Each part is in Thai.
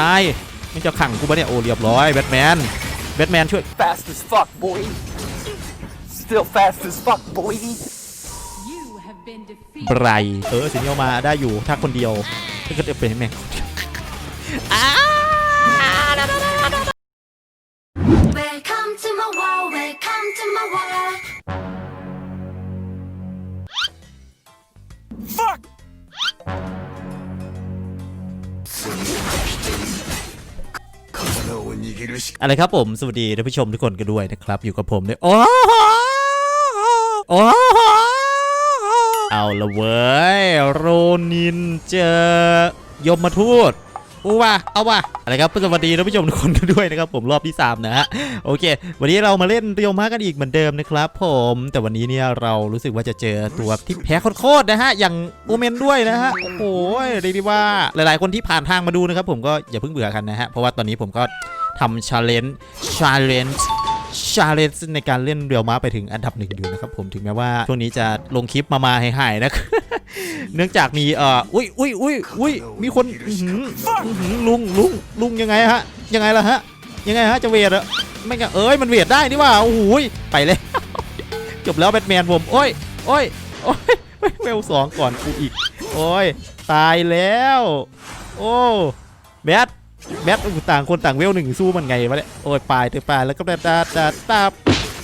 นายมันจะขังกูปะเนี่ยโอ้เรียบร้อยแบทแมนแบทแมนช่วย Fast as fuck, boy. Still fast as fuck, boy. You have been defeated. ไบรเออสิเนียลมาได้อยู่ถ้าคนเดียวถ้าเกิดเป็นแม่ง Welcome อะไรครับผม สวัสดีท่านผู้ชมทุกคนกันด้วยนะครับ อยู่กับผมเนี่ยโอ้โหโอ้โหเอาละเว้ย โรนินเจอยมมาทูต อู้ว่ะเอาว่ะอะไรครับสวัสดีท่านผู้ชมทุกคนกันด้วยนะครับผมรอบที่ 3 นะฮะโอเค วันนี้เรามาเล่นเรียวมากันอีกเหมือนเดิมนะครับผมแต่วันนี้เนี่ยเรารู้สึกว่าจะเจอตัวที่แพ้โคตรๆนะฮะอย่างโอเมนด้วยนะฮะโอ้โหเรียกได้ว่าหลาย ๆ คนที่ผ่านทางมาดูนะครับผมก็อย่าเพิ่งเบื่อกันนะฮะเพราะว่าตอนนี้ผมก็ทำชาเลนจ์ชาเลนจ์ชาเลนจ์ในการเล่นเรียวม้าไปถึงอันดับหนึ่งอยู่นะครับผมถึงแม้ว่าช่วงนี้จะลงคลิปมามาหายๆนะ เนื่องจากมีเอ่ออุ้ยอุ้ยอุ้ยอุ้ยมีคนอื้อหืออื้อหือลุงลุงลุงยังไงฮะยังไงล่ะฮะยังไงฮะจะเวทอะไม่งั้นเอ้ยมันเวทได้นี่ว่าโอ้โหยไปเลยจบแล้วแบทแมนผมโอ้ยโอ้ยโอ้ยเฮ้ยเวลสองก่อนกูอีกโอ้ยตายแล้ว โอ้แบทแบทต่างคนต่างเวลหนึ่งสู้มันไงวะเนี่ยโอ้ยปลายเตะปลายแล้วก็ดาดาดาตา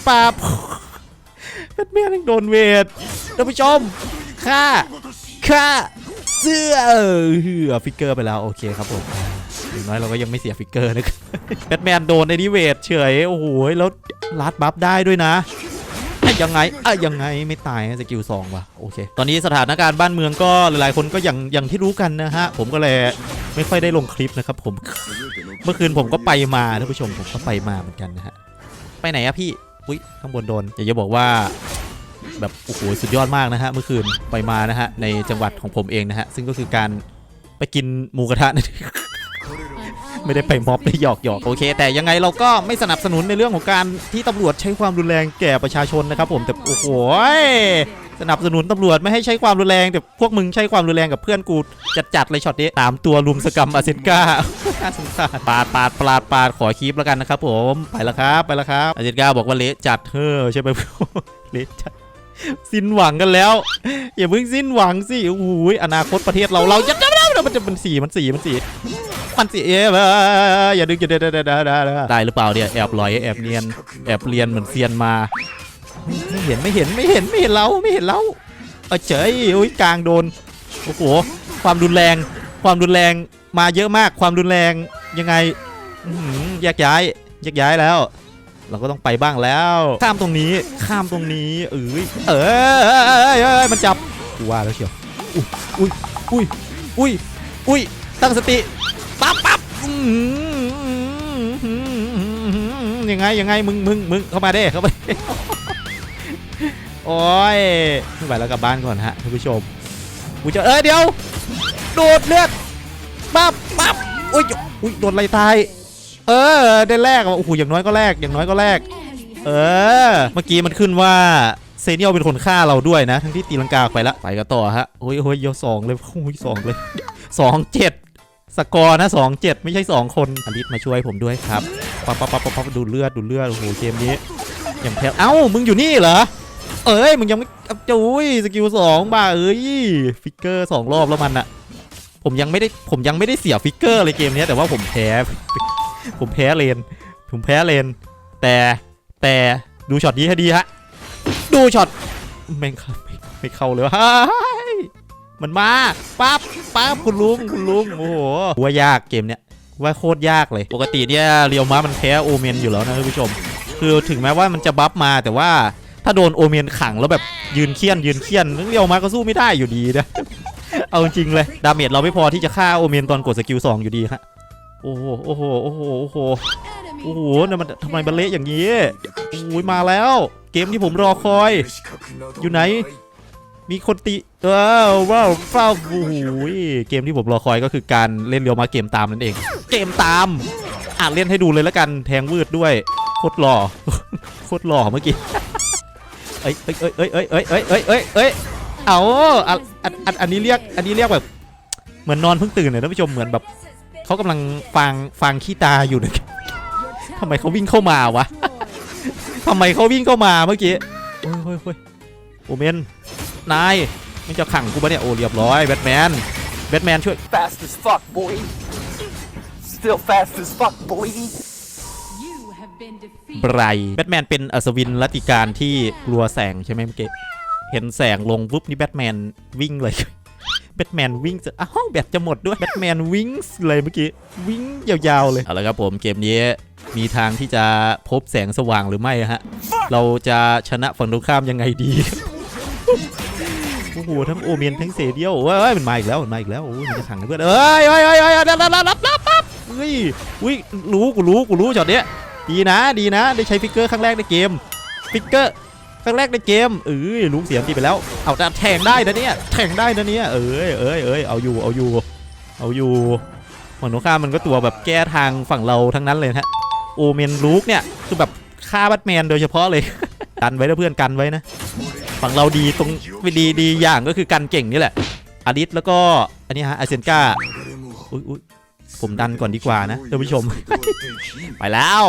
ปาบแบทแมนยังโดนเวทท่านผู้ชมฆ่า ฆ่าเสื้อเออเหือฟิกเกอร์ไปแล้วโอเคครับผมอย่างน้อยเราก็ยังไม่เสียฟิกเกอร์นะครับแบทแมนโดนในนี้เวทเฉยโอ้โหแล้วลัดบัฟได้ด้วยนะยังไงเอ้ยยังไงไม่ตายสกิลสองว่ะโอเค ตอนนี้สถานการณ์บ้านเมืองก็หลายๆ คนก็อย่างอย่างที่รู้กันนะฮะ ผมก็เลยไม่ค่อยได้ลงคลิปนะครับ ผม เมื่อคืนผมก็ไปมาท่านผู้ชมผมก็ไปมาเหมือนกันนะฮะ ไปไหนอะพี่ อุ้ยข้างบนโดน อยากจะบอกว่า แบบโอ้โหสุดยอดมากนะฮะเมื่อคืนไปมานะฮะในจังหวัดของผมเองนะฮะซึ่งก็คือการไปกินหมูกระทะนั่นไม่ได้ไปม็อบได้หยอกหยอกโอเค แต่ยังไงเราก็ไม่สนับสนุนในเรื่องของการที่ตำรวจใช้ความรุนแรงแก่ประชาชนนะครับผมแต่โอ้โหสนับสนุนตำรวจไม่ให้ใช้ความรุนแรงแต่พวกมึงใช้ความรุนแรงกับเพื่อนกูจัดๆเลยช็อตนี้ตามตัวลุมสกรรมอาเซนกาน่าสงสารปาดปาดปาดปาดขอคลิปแล้วกันนะครับผมไปแล้วครับไปแล้วครับอาเซนกาบอกว่าเละจัดเฮ้อใช่ไหมเละจัด สิ้นหวังกันแล้ว อย่าเพิ่งสิ้นหวังสิโอ้โหอนาคตประเทศเราเราจะจะมันจะมันสีมันสีมันสีมันสิเอ๊ะอย่าดึงอย่าเดได้ได้ได้ได้หรือเปล่าเนี่ยแอบลอยแอบเนียนแอบเรียนเหมือนเซียนมา ไม่เห็นไม่เห็นไม่เห็นไม่เห็นเราไม่เห็นเราเออเฉยอุ้ยกลางโดนโอ้โหความรุนแรง ความรุนแรงมาเยอะมากความรุนแรงยังไงแยกย้ายแยกย้ายแล้ว เราก็ต้องไปบ้างแล้ว ข้ามตรงนี้ข้ามตรงนี้เอ้ยเออเอ้ยมันจับกูว่าแล้วเชียวอุ้ยอุ้ยอุ้ยอุ้ยตั้งสติปั๊บปั๊บยังไงยังไงมึงมึงมึงเข้ามาเด้เข้ามาโอ้ยไม่ไหวแล้วกลับบ้านก่อนฮะท่านผู้ชมกูจะเอ้ยเดี๋ยวโดดเลือดปั๊บปั๊บอุ้ยอุ้ยโดนอะไรตาย เออ ได้แรกว่ะโอ้โหอย่างน้อยก็แรกอย่างน้อยก็แรก เออ เมื่อกี้มันขึ้นว่าเซเนียลเป็นคนฆ่าเราด้วยนะ ทั้งที่ตีลังกาไปละไปกันต่อฮะโอ้ยโอ้ยเยอะสองเลยโอ้ยสองเลยสองเจ็ดสกอร์นะสองเจ็ดไม่ใช่สองคนอลิสมาช่วยผมด้วยครับปั๊บปั๊บปั๊บปั๊บปั๊บดูเลือดดูเลือดโอ้โหเกมนี้อย่างแพ้เอ้ามึงอยู่นี่เหรอเอ้ยมึงยังไม่จุ้ยสกิลสองบ้าเอ้ยฟิกเกอร์สองรอบแล้วมันอะผมยังไม่ได้ผมยังไม่ได้เสียฟิกเกอร์เลยเกมนี้แต่ว่าผมแพ้ ผมแพ้เลน ผมแพ้เลน แต่แต่ดูช็อตนี้ให้ดีฮะ ดูช็อตแม่งไม่เข้าเลยวะมันมาปั๊บปั๊บคุณลุงคุณลุงโอ้โหว่ายากเกมเนี้ยว่าโคตรยากเลย ปกติเนี่ยเรียวม้ามันแพ้โอเมนอยู่แล้วนะท่านผู้ชม คือถึงแม้ว่ามันจะบัฟมาแต่ว่าถ้าโดนโอเมนขังแล้วแบบยืนเคียนยืนเคียนเรียวม้าก็สู้ไม่ได้อยู่ดีนะเอาจริงเลย ดาเมจเราไม่พอที่จะฆ่าโอเมนตอนกดสกิลสองอยู่ดีฮะ โอ้โห โอ้โห โอ้โห โอ้โห โอ้โหเนี่ยมันทำไมมันเละอย่างนี้ โอ้ยมาแล้ว เกมที่ผมรอคอย อยู่ไหน มีคนตีว้าวว้าวฟ้าวโอ้โหเกมที่ผมรอคอยก็คือการเล่นเรียวมาเกมตามนั่นเอง เกมตาม อ่านเล่นให้ดูเลยแล้วกันแทงวืดด้วย โคตรหล่อ โคตรหล่อเมื่อกี้ เอ้ยเอ้ยเอ้ยเอ้ยเอ้ยเอ้ยเอ้ยเอ้ยเอ้ยเอาอันอันอันอันนี้เรียก อันนี้เรียกแบบ เหมือนนอนเพิ่งตื่นเลยท่านผู้ชม เหมือนแบบ เขากำลังฟังฟังขี้ตาอยู่นะครับทำไมเขาวิ่งเข้ามาวะทำไมเขาวิ่งเข้ามาเมื่อกี้โอ้ยโอ้ยโอ้ยโอเมนนายมันจะขังกูปะเนี่ยโอ้เรียบร้อยแบทแมนแบทแมนช่วย Fast as fuck, boy. Still fast as fuck, boy. You have been defeated. ไบรท์แบทแมนเป็นอัศวินรัตติการที่กลัวแสงใช่ไหมเมื่อกี้เห็นแสงลงปุ๊บนี่แบทแมนวิ่งเลย แบทแมนวิ่งจะอ้าวแบตจะหมดด้วยแบทแมนวิ่งเลยเมื่อกี้วิ่งยาวๆเลยเอาละครับผมเกมนี้มีทางที่จะพบแสงสว่างหรือไม่ฮะ เราจะชนะฝั่งตรงข้ามยังไงดีโอ้โหทั้งโอเมียนทั้งเซเดียวเว้ยมันมาอีกแล้วมันมาอีกแล้วโอ้ยมันจะขังนะเพื่อนเอ้ยเอ้ยเอ้ยเอ้ยรับรับรับรับรับรับเฮ้ยอุ้ยรู้กูรู้กูรู้จอดเนี้ยดีนะดีนะ ได้ใช้ฟิกเกอร์ครั้งแรกในเกมฟิกเกอร์ค รั้งแรกในเกมเอ้ยลุงเสียงตีไปแล้ว เอาแต่แทงได้นะเนี่ยแทงได้นะเนี่ยเอ้ยเอ้ยเอ้ยเอาอยู่เอาอยู่เอาอยู่ฝั่งตรงข้ามมันก็ตัวแบบแก้ทางฝั่งเราทั้งนั้นเลยฮะโอเมนลูกเนี่ยคือแบบฆ่าแบทแมนโดยเฉพาะเลยกันไว้นะเพื่อนกันไว้นะฝั่งเราดีตรงดีดีอย่างก็คือกันเก่งนี่แหละอาริสแล้วก็อันนี้ฮะอาเซนกาอุ้ยอุ้ยผมดันก่อนดีกว่านะท่านผู้ชม ไปแล้ว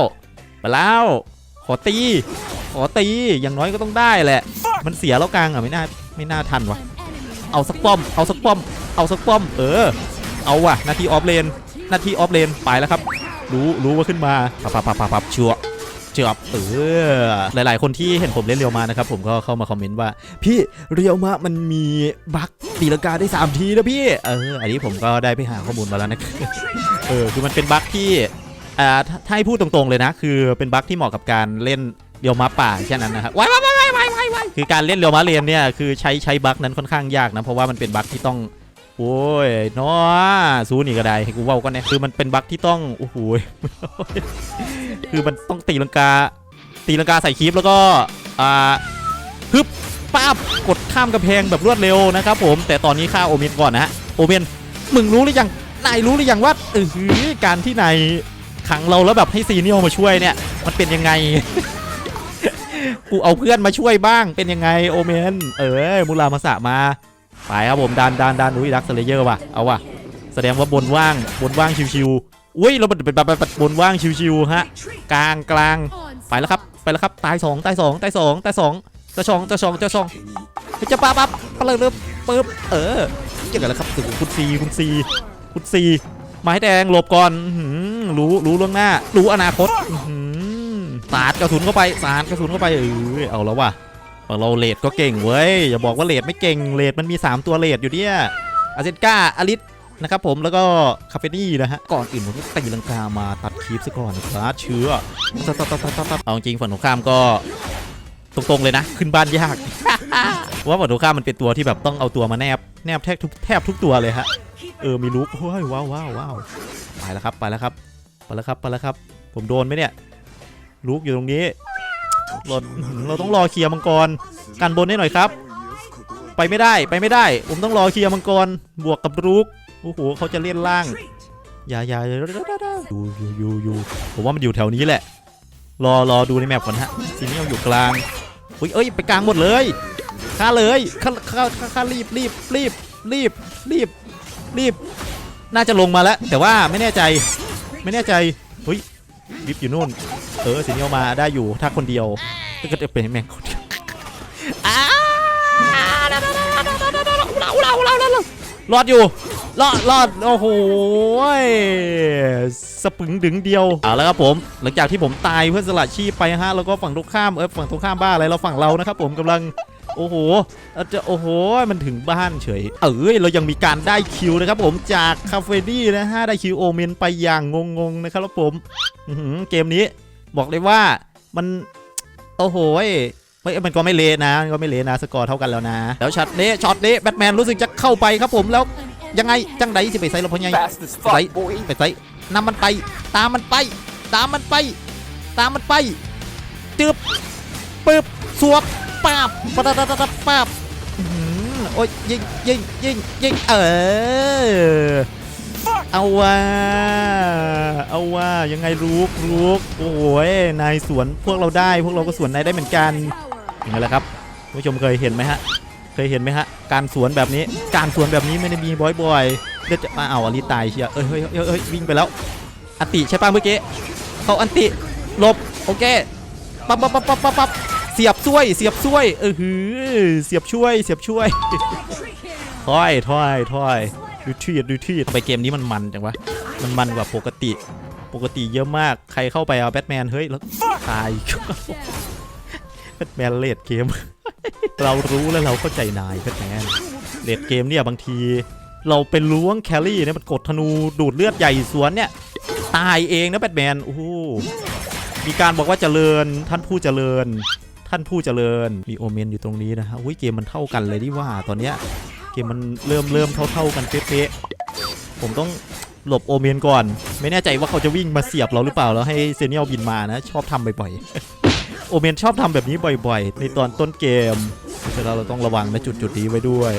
ไปแล้ว ขอตี ขอตีอย่างน้อยก็ต้องได้แหละ มันเสียแล้วกลางอะไม่น่าไม่น่าทันวะเอาสักป้อมเอาสักป้อม เอาสักป้อม เออ เอาว่ะนาทีออฟเลนนาทีออฟเลนไปแล้วครับ รู้รู้ว่าขึ้นมาปับปับปับปับปับชัวเจือบเออหลาย ๆ คนที่เห็นผมเล่นเรียวมานะครับผมก็เข้ามาคอมเมนต์ว่า พี่เรียวมามันมีบั๊กตีลังกาได้ 3 ทีนะพี่เอออันนี้ผมก็ได้ไปหาข้อมูลมาแล้วนะเออคือมันเป็นบั๊กที่อ่าถ้าถ้าให้พูดตรง ๆ เลยนะ คือเป็นบั๊กที่เหมาะกับการเล่น เรียวมาป่าแค่นั้นนะครับว้ายว้ายว้ายว้ายว้ายว้ายคือการเล่นเรียวมาเลนเนี่ยคือใช้ใช้บั๊กนั้นค่อนข้างยากนะเพราะว่ามันเป็นบั๊กที่ต้องโอ้ยนาะซูนี่ก็ได้ให้กูว้าก็เนี่ยคือมันเป็นบั๊กที่ต้องโอ้โหคือมันต้องตีลังกา ตีลังกาใส่คลิปแล้วก็อ่าฮึบป้าบกดข้ามกระแพงแบบรวดเร็วนะครับผมแต่ตอนนี้ฆ่าโอเมนก่อนนะฮะโอเมนมึงรู้หรือยังนายรู้หรือยังว่าเออการที่นายขังเราแล้วแบบให้ซีเนียลมาช่วยเนี่ย มันเป็นยังไง กูเอาเพื่อนมาช่วยบ้างเป็นยังไงโอเมน เออมูรามาสะมาไปครับผมดันดันดันอุ้ยดักสเลเยอร์ว่ะเอาว่ะแสดงว่าบนว่างบนว่างชิวๆอุ้ยเราเป็นเป็นเป็นบนว่างชิวๆฮะกลางกลางไปแล้วครับไปแล้วครับตายสองตายสองตายสองตายสองตายสองตายสองตายสองจะปั๊บปั๊บปั๊บเลเริ่มปึ๊บเออเกี่ยวกันแล้วครับถึงคุณซีคุณซีคุณซีไม้แดงหลบก่อนรู้รู้ล่วงหน้า รู้อนาคตอื สาดกระสุนเข้าไปสาดกระสุนเข้าไปเออเอาแล้วว่ะฝั่งเราเลดก็เก่งเว้ยอย่าบอกว่าเลดไม่เก่งเลดมันมี 3 ตัวเลดอยู่เนี่ยอาเซนกาอลิสนะครับผมแล้วก็คาเฟนี่นะฮะ ก่อนอื่นผมต้องตีลังกามาตัดคลิปซะก่อนนะครับเชื้อเอาจริงฝั่งตรงข้ามก็ตรงๆเลยนะ ขึ้นบ้านยากว่าฝั่งตรงข้ามมันเป็นตัวที่แบบต้องเอาตัวมาแนบแนบแทบทุกแทบทุกตัวเลยฮะเออมีลุกโอ้ยว้าวว้าวว้าวไปแล้วครับไปแล้วครับไปแล้วครับไปแล้วครับ ผมโดนไหมเนี่ย ลุกอยู่ตรงนี้เราเราต้องรอเคลียร์มังกร กันบนให้หน่อยครับ ไปไม่ได้ไปไม่ได้ ผมต้องรอเคลียร์มังกร บวกกับรุกโอ้โหเขาจะเล่นล่างอย่าอย่าอย่าอยู่อยู่อยู่อยู่ผมว่ามันอยู่แถวนี้แหละ รอรอดูในแมปก่อนฮะซีเนียลอยู่กลางอุ้ยเอ้ยไปกลางหมดเลยฆ่าเลยฆ่าฆ่าฆ่าฆ่ารีบรีบรีบรีบรีบรีบ น่าจะลงมาแล้ว แต่ว่าไม่แน่ใจ ไม่แน่ใจเฮ้ยรีบอยู่นู่น เออซีเนียลมาได้อยู่ถ้าคนเดียวถ้าเกิดเป็นแมงคนเดียวอ้ารอดอยู่รอดรอดโอ้โหสปึงดึงเดียวเอาแล้วครับผม หลังจากที่ผมตายเพื่อสละชีพไปฮะแล้วก็ฝั่งตรงข้ามเออฝั่งตรงข้ามบ้าอะไรเราฝั่งเรานะครับผมกำลังโอ้โหเราจะโอ้โห มันถึงบ้านเฉย เอ้ย เรายังมีการได้คิวนะครับผมจากคาเฟนี่นะฮะ ได้คิวโอเมนไปอย่างงงๆนะครับผมอื้อหือเกมนี้ บอกเลยว่ามันโอ้โหไม่มันก็ไม่เละนะมันก็ไม่เละนะสกอร์เท่ากันแล้วนะ แล้วช็อตนี้ช็อตนี้แบทแมนรู้สึกจะเข้าไปครับผมแล้วยังไงจังไดจะไปใส่เราพะไง Fast as fuck, Right. boy. ไปใส่นำมันไป ตามมันไป ตามมันไป ตามมันไปจึบปึ๊บสวบป้าบปะตะตะตะตะป้าบหือโอ้ยยิงยิงยิงยิงเออ เอาว่าเอาว่ายังไงรู้รู้โอ้ยนายสวนพวกเราได้ พวกเราก็สวนนายได้เหมือนกัน Tower ยังไงล่ะครับผู้ชมเคยเห็นไหมฮะ เคยเห็นไหมฮะ การสวนแบบนี้ การสวนแบบนี้ไม่ได้มีบ่อยๆเดี๋ยวจะมาเอาอลิตายเชียเอ้ยเฮ้ยเฮ้ยวิ่งไปแล้วอันติใช่ป่ะเมื่อกี้เขาอันติหลบโอเคปั๊บปั๊บปั๊บปั๊บปั๊บปั๊บเสียบช่วย เสียบช่วยเออหือเสียบช่วยเสียบช่วยถอยถอยถอย ดูทีดดูทีดไปเกมนี้มันมันจังวะ มันมันกว่าปกติ ปกติเยอะมาก ใครเข้าไปเอาแบทแมน เฮ้ย แล้วตายแบทแมนเลดเกม เรารู้แล้วเราเข้าใจนายแบทแมนเลดเกมเนี่ยบางที เราเป็นล้วงแคลรี่เนี่ยมันกดธนูดูดเลือดใหญ่สวนเนี่ย ตายเองนะแบทแมน โอ้โห มีการบอกว่าเจริญท่านผู้เจริญท่านผู้เจริญ มีโอเมนอยู่ตรงนี้นะฮะเกมมันเท่ากันเลยที่ว่าตอนเนี้ย เกมมันเริ่มเริ่มเท่าๆกันเป๊ะๆผมต้องหลบโอเมนก่อน ไม่แน่ใจว่าเขาจะวิ่งมาเสียบเราหรือเปล่าแล้วให้เซเนียลบินมานะ ชอบทำบ่อยๆ โอเมนชอบทำแบบนี้บ่อยๆ ในตอนต้นเกมเราะฉะนั้นเราต้องระวังนะจุดจุดๆนี้ไว้ด้วย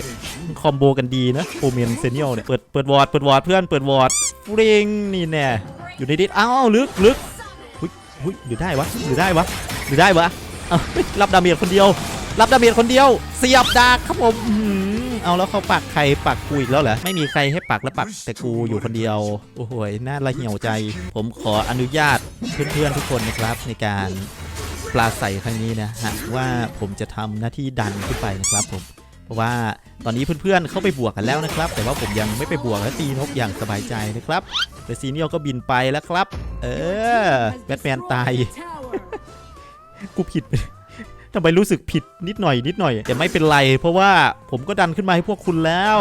คอมโบกันดีนะโอเมนเซเนียลเนี่ยเปิดเปิดวอร์ดเปิดวอร์ดเพื่อนเปิดวอร์ดฟริงนี่แน่อยู่ในดิสอ้าวลึกลึกหุยหุยหรือได้วะหรือได้วะหรือได้วะเอรับดาเมจคนเดียว รับดาเมจคนเดียว เสียบดาครับผม เอาแล้วเขาปักใครปักกูอีกแล้วเหรอ ไม่มีใครให้ปักแล้วปักแต่กูอยู่คนเดียว โอ้โหน่าละเหี่ยวใจ ผมขออนุญาตเพื่อนๆทุกคนนะครับในการปลาใสครั้งนี้นะฮะว่าผมจะทำหน้าที่ดันขึ้นไปนะครับผมเพราะว่าตอนนี้เพื่อนๆเข้าไปบวกกันแล้วนะครับ แต่ว่าผมยังไม่ไปบวกและตีนกอย่างสบายใจนะครับแต่ซีเนียลก็บินไปแล้วครับ เออแบทแมนตายกูผิด ทำไมรู้สึกผิดนิดหน่อยนิดหน่อยแต่ไม่เป็นไร เพราะว่าผมก็ดันขึ้นมาให้พวกคุณแล้ว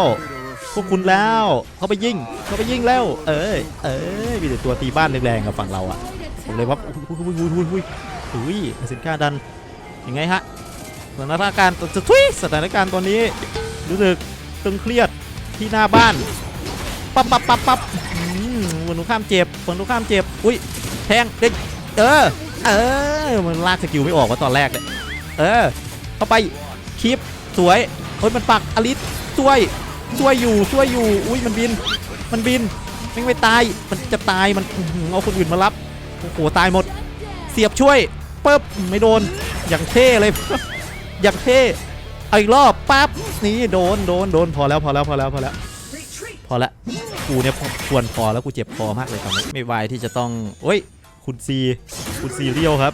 พวกคุณแล้ว เข้าไปยิง เข้าไปยิงแล้ว เอ้ยเอ้ยมีแต่ตัวตีบ้านแรงๆกับฝั่งเราอะผมเลยว่าอุ้ยอุ้ยอุ้ยอุ้ยอุ้ยอุ้ยสินค้าดันยังไงฮะสถานการณ์จะทุยสถานการณ์ตอนนี้ รู้สึกตึงเครียดที่หน้าบ้านปั๊บปั๊บปั๊บปั๊บฝั่งตรงข้ามเจ็บฝั่งตรงข้ามเจ็บอุ้ยแทงเด็กเออเออมันลากสกิลไม่ออกว่าตอนแรกเลย เออ เข้าไปคลิปสวยเฮ้ยมันปักอลิสช่วยช่วยอยู่ช่วยอยู่ อุ้ยมันบิน มันบินไม่ไม่ตาย มันจะตายมันเอาคนอื่นมารับโอ้โหตายหมด เสียบช่วยปึ๊บไม่โดนอย่างเท่เลยอย่างเท่เอาอีกรอบปั๊บนี่โดนโดนโดนพอแล้วพอแล้วพอแล้วพอแล้วพอละกูเนี่ยควรพอแล้วกูเจ็บคอมากเลยตอนนี้ไม่ไหวที่จะต้องเฮ้ยคุณซีคุณซีเรียวครับ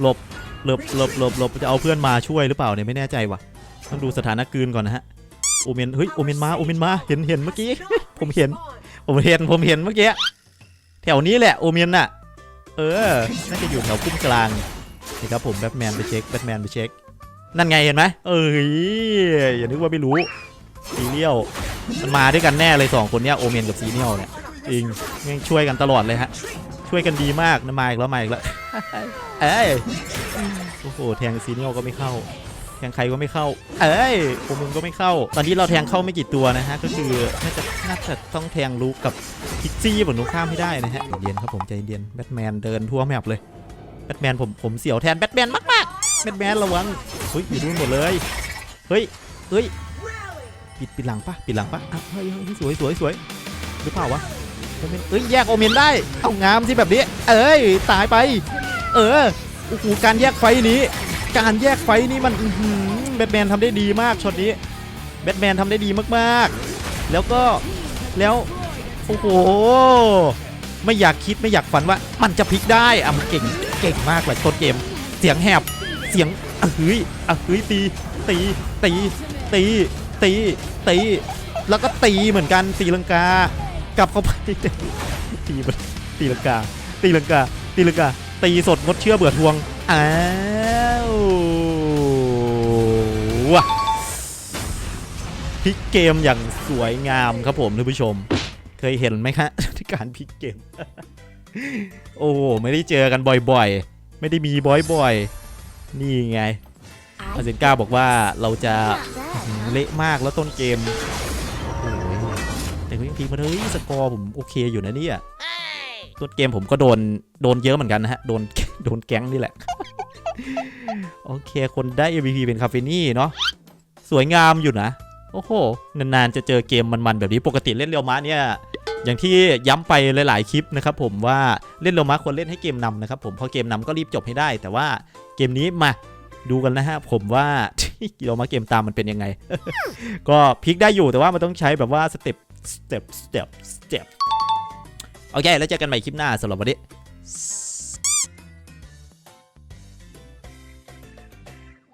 หลบ หลบหลบหลบหลบจะเอาเพื่อนมาช่วยหรือเปล่าเนี่ยไม่แน่ใจว่ะ ต้องดูสถานะกืนก่อนนะฮะโอเมนเฮ้ยโอเมนมาโอเมนมาเห็นเห็นเมื่อกี้ ผมเห็น ผมเห็นผมเห็นเมื่อกี้แถวนี้แหละโอเมนน่ะ เออน่าจะอยู่แถวคุ้มกลางนี่ครับผมแบทแมนไปเช็คแบทแมนไปเช็คนั่นไงเห็นไหมเอ้ยอย่านึกว่าไม่รู้ซีเรียลมันมาด้วยกันแน่เลยสองคนเนี้ยโอเมนกับซีเนียลเนี่ยจริงแม่งช่วยกันตลอดเลยฮะ ช่วยกันดีมากนะมาอีกแล้วมาอีกแล้วเอ้ยโอ้โหแทงซีเนียลก็ไม่เข้า แทงใครก็ไม่เข้า เอ้ยโอเมนก็ไม่เข้า ตอนนี้เราแทงเข้าไม่กี่ตัวนะฮะ ก็คือน่าจะน่าจะต้องแทงลูกกับพิกซี่ฝั่งตรงข้ามให้ได้นะฮะใจเย็นครับผมใจเย็นแบทแมนเดินทั่วแมปเลยแบทแมนผมผมเสียวแทนแบทแมนมากๆแบทแมนระวังเฮ้ยอยู่นู่นหมดเลยเฮ้ยเฮ้ยปิดปิดหลังปะปิดหลังปะอ้าวเฮ้ยเฮ้ยสวยสวยสวยหรือเปล่าวะ โอเมนเอ้ยแยกโอเมนได้ เอางามสิแบบนี้ เอ้ยตายไป เออโอ้โหการแยกไฟนี้ การแยกไฟนี้มันอืแบทแมนทำได้ดีมากช็อตนี้แบทแมนทำได้ดีมากๆ แล้วก็แล้วโอ้โหไม่อยากคิดไม่อยากฝันว่ามันจะพลิกได้อะมันเก่งเก่งมากเลยต้นเกม เสียงแหบเสียงอะเฮ้ยอะเฮ้ยตีตีตีตีตีตีแล้วก็ตีเหมือนกันตีลังกา กลับเข้าไปตีมันตีลังกา ตีลังกา ตีลังกา ตีสดงดเชื่อเบื่อทวง อ้าวพลิกเกมอย่างสวยงามครับผมท่านผู้ชม เคยเห็นไหมคะที่การพลิกเกม โอ้ไม่ได้เจอกันบ่อยๆ ไม่ได้มีบ่อยๆ นี่ไงอาเซนก้าบอกว่าเราจะเละมากแล้วต้นเกม แต่ก็ยังพีมาเลยสกอร์ผมโอเคอยู่นะเนี่ยต้นเกมผมก็โดนโดนเยอะเหมือนกันนะฮะ โดนโดนแก๊งนี่แหละ โอเค คนได้ MVP เป็นคาเฟนี่เนาะ สวยงามอยู่นะ โอ้โห นานๆ จะเจอเกมมันๆ แบบนี้ ปกติเล่นเรียวม้าเนี่ย อย่างที่ย้ำไปหลาย ๆ คลิปนะครับผมว่าเล่นเรียวม้าควรเล่นให้เกมนำนะครับผมพอเกมนำก็รีบจบให้ได้ แต่ว่าเกมนี้มาดูกันนะฮะผมว่ากิโลมาเกมตามมันเป็นยังไง ก็พลิกได้อยู่แต่ว่ามันต้องใช้แบบว่าสเต็ป สเต็ปสเต็ปสเต็ปโอเค แล้วเจอกันใหม่คลิปหน้าสำหรับวันนี้